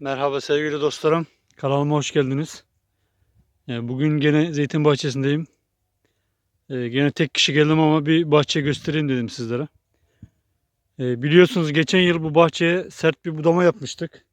Merhaba sevgili dostlarım. Kanalıma hoş geldiniz. Ee, Bugün gene zeytin bahçesindeyim. Ee, Gene tek kişi geldim ama bir bahçe göstereyim dedim sizlere. Ee, Biliyorsunuz geçen yıl bu bahçeye sert bir budama yapmıştık.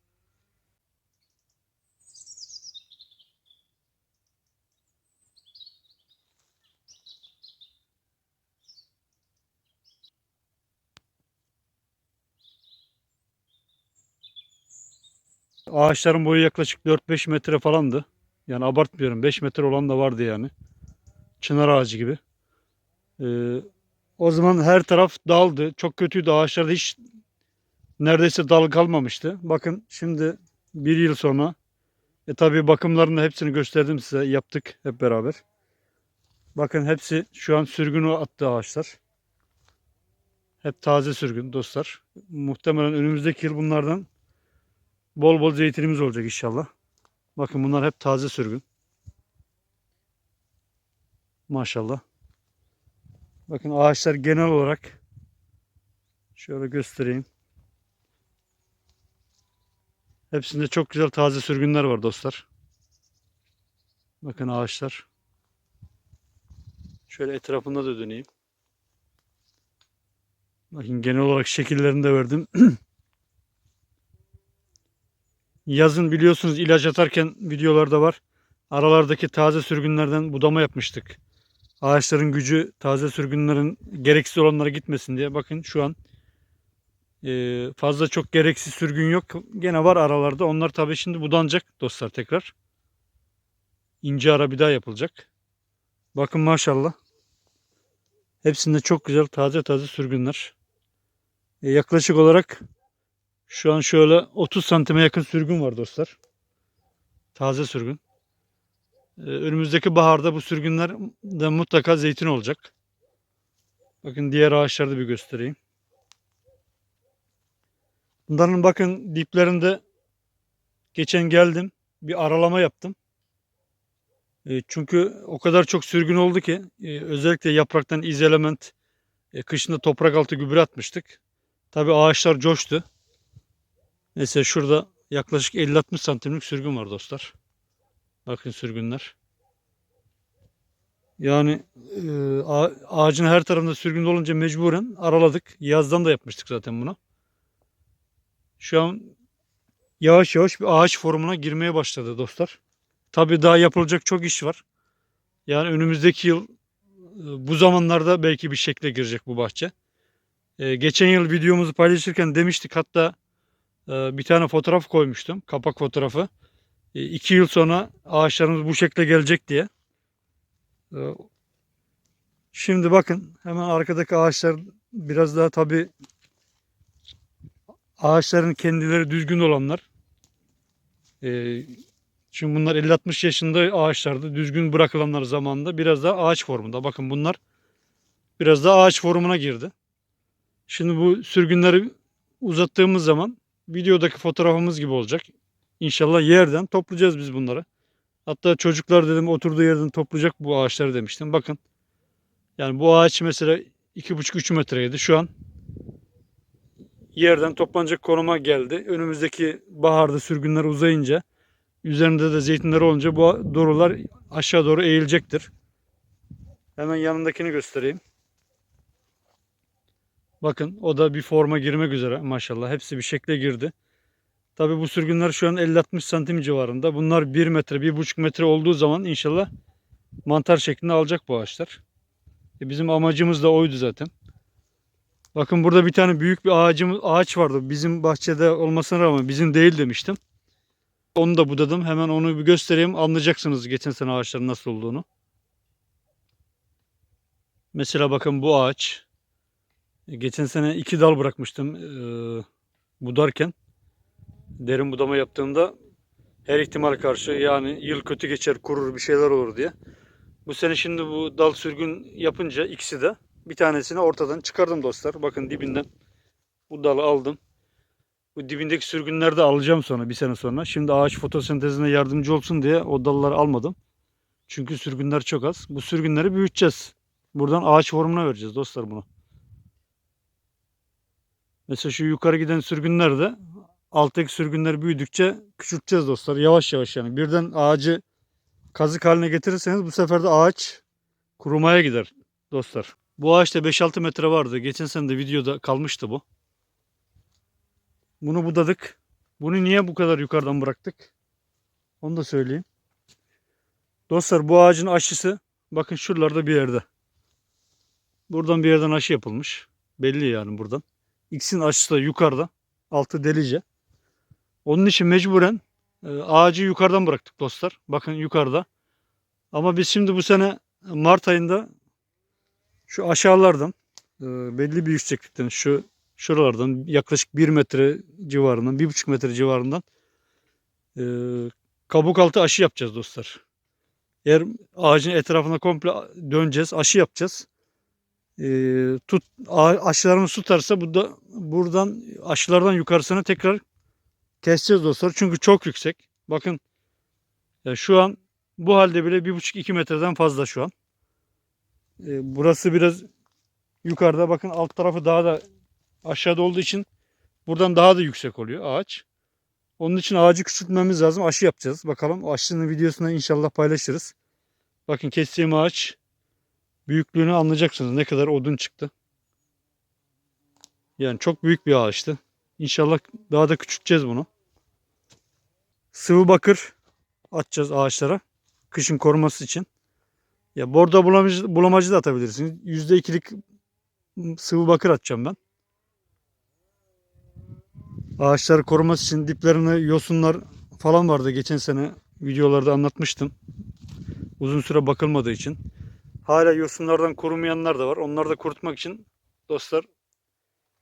Ağaçların boyu yaklaşık 4-5 metre falandı. Yani abartmıyorum 5 metre olan da vardı yani. Çınar ağacı gibi. Ee, o zaman her taraf daldı. Çok kötüydü. Ağaçlarda hiç neredeyse dal kalmamıştı. Bakın şimdi bir yıl sonra e tabi bakımlarını hepsini gösterdim size. Yaptık hep beraber. Bakın hepsi şu an sürgünü attı ağaçlar. Hep taze sürgün dostlar. Muhtemelen önümüzdeki yıl bunlardan bol bol zeytinimiz olacak inşallah. Bakın bunlar hep taze sürgün. Maşallah. Bakın ağaçlar genel olarak şöyle göstereyim. Hepsinde çok güzel taze sürgünler var dostlar. Bakın ağaçlar. Şöyle etrafında da döneyim. Bakın genel olarak şekillerini de verdim. Yazın biliyorsunuz ilaç atarken videolarda var. Aralardaki taze sürgünlerden budama yapmıştık. Ağaçların gücü taze sürgünlerin gereksiz olanlara gitmesin diye. Bakın şu an e, fazla çok gereksiz sürgün yok. Gene var aralarda. Onlar tabii şimdi budanacak dostlar tekrar. İnce ara bir daha yapılacak. Bakın maşallah. Hepsinde çok güzel taze taze sürgünler. E, yaklaşık olarak şu an şöyle 30 santime yakın sürgün var dostlar. Taze sürgün. Ee, önümüzdeki baharda bu sürgünler de mutlaka zeytin olacak. Bakın diğer ağaçları da bir göstereyim. Bunların bakın diplerinde geçen geldim. Bir aralama yaptım. E, çünkü o kadar çok sürgün oldu ki e, özellikle yapraktan izelement e, kışında toprak altı gübre atmıştık. Tabi ağaçlar coştu. Mesela şurada yaklaşık 50-60 santimlik sürgün var dostlar. Bakın sürgünler. Yani e, ağa- ağacın her tarafında sürgün olunca mecburen araladık. Yazdan da yapmıştık zaten bunu. Şu an yavaş yavaş bir ağaç formuna girmeye başladı dostlar. Tabii daha yapılacak çok iş var. Yani önümüzdeki yıl e, bu zamanlarda belki bir şekle girecek bu bahçe. E, geçen yıl videomuzu paylaşırken demiştik hatta ee, bir tane fotoğraf koymuştum. Kapak fotoğrafı. Ee, iki yıl sonra ağaçlarımız bu şekle gelecek diye. Ee, Şimdi bakın hemen arkadaki ağaçlar biraz daha tabi ağaçların kendileri düzgün olanlar. Ee, Şimdi bunlar 50-60 yaşında ağaçlardı. Düzgün bırakılanlar zamanında biraz daha ağaç formunda. Bakın bunlar biraz daha ağaç formuna girdi. Şimdi bu sürgünleri uzattığımız zaman videodaki fotoğrafımız gibi olacak. İnşallah yerden toplayacağız biz bunları. Hatta çocuklar dedim oturduğu yerden toplayacak bu ağaçları demiştim. Bakın. Yani bu ağaç mesela 2,5-3 metreydi. Şu an yerden toplanacak konuma geldi. Önümüzdeki baharda sürgünler uzayınca üzerinde de zeytinler olunca bu doğrular aşağı doğru eğilecektir. Hemen yanındakini göstereyim. Bakın o da bir forma girmek üzere maşallah. Hepsi bir şekle girdi. Tabi bu sürgünler şu an 50-60 santim civarında. Bunlar 1 metre, 1,5 metre olduğu zaman inşallah mantar şeklinde alacak bu ağaçlar. E bizim amacımız da oydu zaten. Bakın burada bir tane büyük bir ağacımız, ağaç vardı. Bizim bahçede olmasına rağmen bizim değil demiştim. Onu da budadım. Hemen onu bir göstereyim. Anlayacaksınız geçen sene ağaçların nasıl olduğunu. Mesela bakın bu ağaç. E, Geçen sene iki dal bırakmıştım eee, budarken. Derin budama yaptığımda her ihtimal karşı yani yıl kötü geçer kurur bir şeyler olur diye. Bu sene şimdi bu dal sürgün yapınca ikisi de bir tanesini ortadan çıkardım dostlar. Bakın dibinden bu dalı aldım. Bu dibindeki sürgünleri de alacağım sonra bir sene sonra. Şimdi ağaç fotosentezine yardımcı olsun diye o dalları almadım. Çünkü sürgünler çok az. Bu sürgünleri büyüteceğiz. Buradan ağaç formuna vereceğiz dostlar bunu. Mesela şu yukarı giden sürgünler de alttaki sürgünler büyüdükçe küçülteceğiz dostlar. Yavaş yavaş yani. Birden ağacı kazık haline getirirseniz bu sefer de ağaç kurumaya gider dostlar. Bu ağaçta 5-6 metre vardı. Geçen sene de videoda kalmıştı bu. Bunu budadık. Bunu niye bu kadar yukarıdan bıraktık? Onu da söyleyeyim. Dostlar bu ağacın aşısı bakın şuralarda bir yerde. Buradan bir yerden aşı yapılmış. Belli yani buradan. İkisinin aşısı da yukarıda. Altı delice. Onun için mecburen e, ağacı yukarıdan bıraktık dostlar. Bakın yukarıda. Ama biz şimdi bu sene Mart ayında şu aşağılardan e, belli bir yükseklikten şu şuralardan yaklaşık 1 metre civarından 1,5 metre civarından e, kabuk altı aşı yapacağız dostlar. Eğer ağacın etrafına komple döneceğiz, aşı yapacağız. E, tut aşılarımız tutarsa bu da buradan aşılardan yukarısına tekrar keseceğiz dostlar. Çünkü çok yüksek. Bakın ya şu an bu halde bile 1,5-2 metreden fazla şu an. E, burası biraz yukarıda bakın alt tarafı daha da aşağıda olduğu için buradan daha da yüksek oluyor ağaç. Onun için ağacı küçültmemiz lazım. Aşı yapacağız. Bakalım aşının videosunu inşallah paylaşırız. Bakın kestiğim ağaç büyüklüğünü anlayacaksınız. Ne kadar odun çıktı. Yani çok büyük bir ağaçtı. İnşallah daha da küçülteceğiz bunu. Sıvı bakır atacağız ağaçlara. Kışın koruması için. Ya bordo bulamacı, bulamacı da atabilirsiniz. %2'lik sıvı bakır atacağım ben. Ağaçları koruması için diplerine yosunlar falan vardı. Geçen sene videolarda anlatmıştım. Uzun süre bakılmadığı için. Hala yosunlardan korumayanlar da var. Onları da kurutmak için dostlar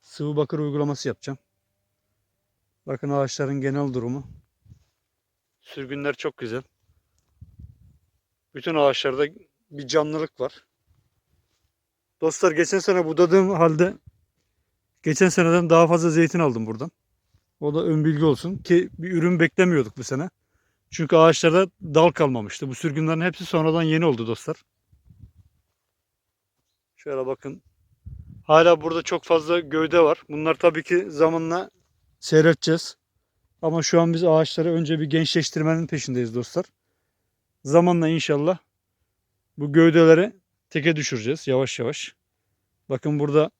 sıvı bakır uygulaması yapacağım. Bakın ağaçların genel durumu. Sürgünler çok güzel. Bütün ağaçlarda bir canlılık var. Dostlar geçen sene budadığım halde geçen seneden daha fazla zeytin aldım buradan. O da ön bilgi olsun ki bir ürün beklemiyorduk bu sene. Çünkü ağaçlarda dal kalmamıştı. Bu sürgünlerin hepsi sonradan yeni oldu dostlar. Şöyle bakın. Hala burada çok fazla gövde var. Bunlar tabii ki zamanla seyredeceğiz. Ama şu an biz ağaçları önce bir gençleştirmenin peşindeyiz dostlar. Zamanla inşallah bu gövdeleri teke düşüreceğiz yavaş yavaş. Bakın burada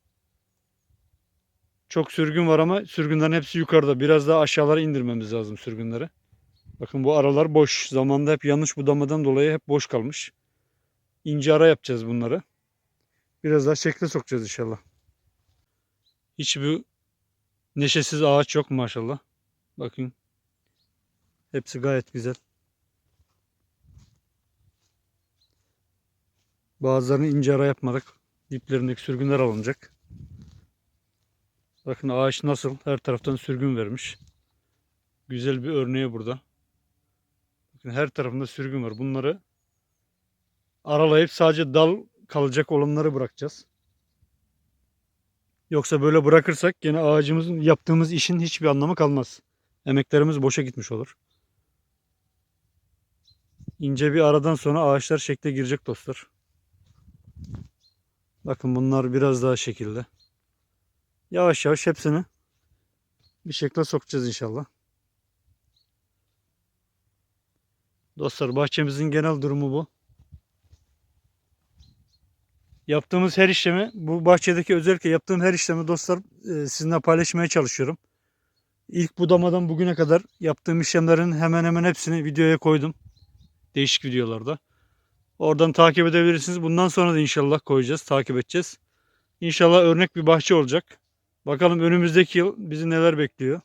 çok sürgün var ama sürgünlerin hepsi yukarıda. Biraz daha aşağılara indirmemiz lazım sürgünleri. Bakın bu aralar boş. Zamanda hep yanlış budamadan dolayı hep boş kalmış. İnce ara yapacağız bunları. Biraz daha şekle sokacağız inşallah. Hiçbir neşesiz ağaç yok maşallah. Bakın. Hepsi gayet güzel. Bazılarını ince ara yapmadık. Diplerindeki sürgünler alınacak. Bakın ağaç nasıl her taraftan sürgün vermiş. Güzel bir örneği burada. Bakın her tarafında sürgün var. Bunları aralayıp sadece dal kalacak olanları bırakacağız. Yoksa böyle bırakırsak yine ağacımızın yaptığımız işin hiçbir anlamı kalmaz. Emeklerimiz boşa gitmiş olur. İnce bir aradan sonra ağaçlar şekle girecek dostlar. Bakın bunlar biraz daha şekilde. Yavaş yavaş hepsini bir şekilde sokacağız inşallah. Dostlar bahçemizin genel durumu bu. Yaptığımız her işlemi, bu bahçedeki özellikle yaptığım her işlemi dostlar e, sizinle paylaşmaya çalışıyorum. İlk budamadan bugüne kadar yaptığım işlemlerin hemen hemen hepsini videoya koydum. Değişik videolarda. Oradan takip edebilirsiniz. Bundan sonra da inşallah koyacağız, takip edeceğiz. İnşallah örnek bir bahçe olacak. Bakalım önümüzdeki yıl bizi neler bekliyor.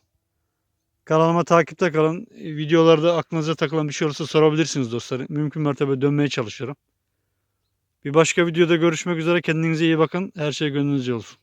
Kanalıma takipte kalın. Videolarda aklınıza takılan bir şey olursa sorabilirsiniz dostlar. Mümkün mertebe dönmeye çalışıyorum. Bir başka videoda görüşmek üzere. Kendinize iyi bakın. Her şey gönlünüzce olsun.